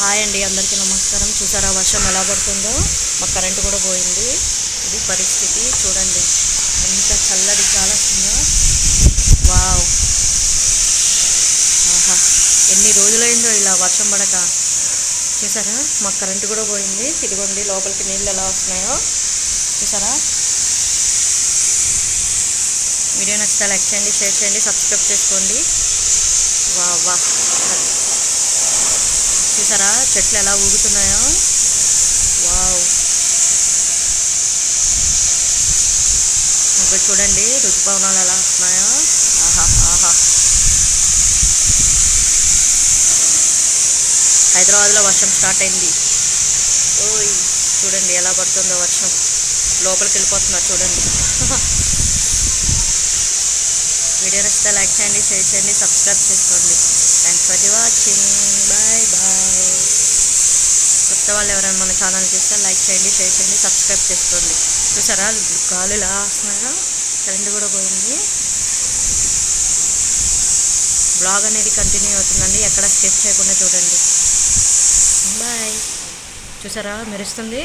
Hi అండి అందరికీ నమస్కారం. చూసారా వర్షం ఎలా పడుతుందో? మా కరెంటు కూడా పోయింది. ఇది పరిస్థితి. చూడండి ఎంత చల్లటి గాలి వస్తుందో. వావ్. ఆహా ఎన్ని రోజులైందో ఇలా వర్షం పడక. చూసారా మా కరెంటు కూడా పోయింది. ఇదిగోండి లోపలికి నీళ్ళు ఎలా వస్తున్నాయో. చూసారా? వీడియో నచ్చితే లైక్ చేయండి షేర్ చేయండి సబ్స్క్రైబ్ చేసుకోండి. వా వా చూసారా? చెట్లు ఎలా ఊగుతున్నాయో? వావ్. ఇంకా చూడండి. ఋతుపవనాలు ఎలా వస్తున్నాయో? ఆహా ఆహా. హైదరాబాద్లో వర్షం స్టార్ట్ అయింది. ఓయ్ చూడండి ఎలా పడుతుందో వర్షం. లోపలికి వెళ్ళిపోతున్నారు చూడండి. వీడియో నచ్చితే లైక్ చేయండి షేర్ చేయండి సబ్స్క్రైబ్ చేసుకోండి. థ్యాంక్స్ ఫర్ ది వాచింగ్ కొత్త వాళ్ళు ఎవరైనా మన ఛానల్ చూస్తే లైక్ చేయండి షేర్ చేయండి సబ్స్క్రైబ్ చేసుకోండి. చూసారా? గాలి ఎలా వస్తున్నాయో కరెంట్ కూడా పోయింది. బ్లాగ్ అనేది కంటిన్యూ అవుతుందండి. ఎక్కడ స్కిప్ చేయకుండా చూడండి. బాయ్. చూసారా? మెరుస్తుంది.